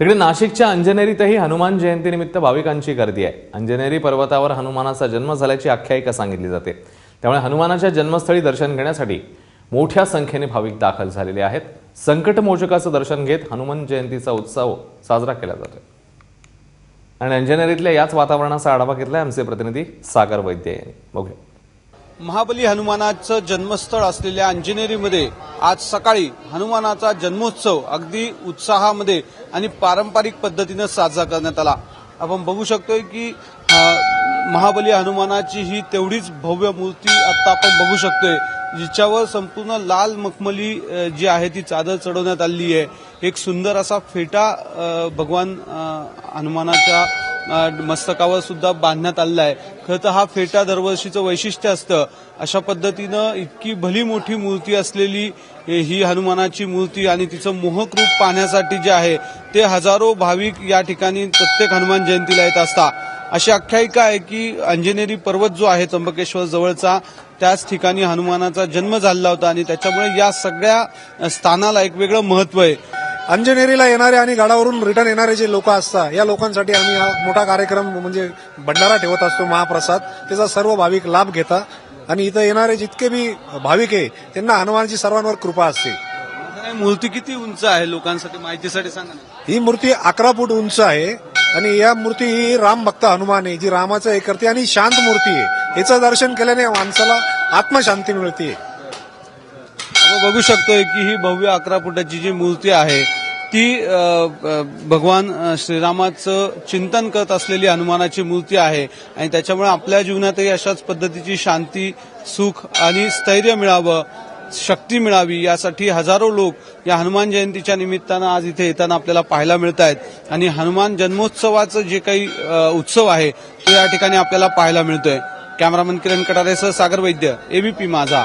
तिकडे नाशिकच्या अंजनेरीतही हनुमान जयंतीनिमित्त भाविकांची गर्दी आहे. अंजनेरी पर्वतावर हनुमानाचा जन्म झाल्याची आख्यायिका सांगितली जाते. त्यामुळे हनुमानाच्या जन्मस्थळी दर्शन घेण्यासाठी मोठ्या संख्येने भाविक दाखल झालेले आहेत. संकटमोचकाचं दर्शन घेत हनुमान जयंतीचा उत्सव साजरा केला जातोय. आणि अंजनेरीतल्या याच वातावरणाचा आढावा घेतलाय आमचे प्रतिनिधी सागर वैद्य यांनी. बघूया. महाबली हनुमानाचं जन्मस्थळ असलेल्या अंजनेरीमध्ये आज सकाळी हनुमानाचा जन्मोत्सव अगदी उत्साहामध्ये आणि पारंपरिक पद्धतीनं साजरा करण्यात आला. आपण बघू शकतोय की महाबली हनुमानाची ही तेवढीच भव्य मूर्ती आता आपण बघू शकतोय जिच्यावर संपूर्ण लाल मखमली जी आहे ती चादर चढवण्यात आली आहे. एक सुंदर असा फेटा भगवान हनुमानाच्या मस्तकावर सुद्धा बांधण्यात आलेला आहे खरं तर हा फेटा दरवर्षीचं वैशिष्ट्य असतं. अशा पद्धतीनं इतकी भली मोठी मूर्ती असलेली ही हनुमानाची मूर्ती आणि तिचं मोहक रूप पाहण्यासाठी जे आहे ते हजारो भाविक या ठिकाणी प्रत्येक हनुमान जयंतीला येत असता. अशी आख्यायिका आहे की अंजनेरी पर्वत जो आहे त्र्यंबकेश्वर जवळचा त्याच ठिकाणी हनुमानाचा जन्म झालेला होता आणि त्याच्यामुळे या सगळ्या स्थानाला एक वेगळं महत्त्व आहे. अंजनेरीला येणारे आणि गडावरून रिटर्न येणारे जे लोक असतात या लोकांसाठी आम्ही हा मोठा कार्यक्रम म्हणजे भंडारा ठेवत असतो महाप्रसाद. त्याचा सर्व भाविक लाभ घेतात आणि इथं येणारे जितके बी भाविक आहे त्यांना हनुमानची सर्वांवर कृपा असते. मूर्ती किती उंच आहे लोकांसाठी? माहितीसाठी सांगा ही मूर्ती अकरा फूट उंच आहे. आणि या मूर्ती ही राम भक्त हनुमान आहे जी रामाचं हे करते आणि शांत मूर्ती आहे. याचं दर्शन केल्याने माणसाला आत्मशांती मिळते. बघू शकतोय की ही भव्य अकरा फुटाची जी मूर्ती आहे ती भगवान श्रीरामाचं चिंतन करत असलेली हनुमानाची मूर्ती आहे. आणि त्याच्यामुळे आपल्या जीवनातही अशाच पद्धतीची शांती सुख आणि स्थैर्य मिळावं शक्ती मिळावी यासाठी हजारो लोक या हनुमान जयंतीच्या निमित्तानं आज इथे येताना आपल्याला पाहायला मिळत आहेत आणि हनुमान जन्मोत्सवाचं जे काही उत्सव आहे तो या ठिकाणी आपल्याला पाहायला मिळतोय. कॅमेरामन किरण कटारेसह सागर वैद्य एबीपी माझा.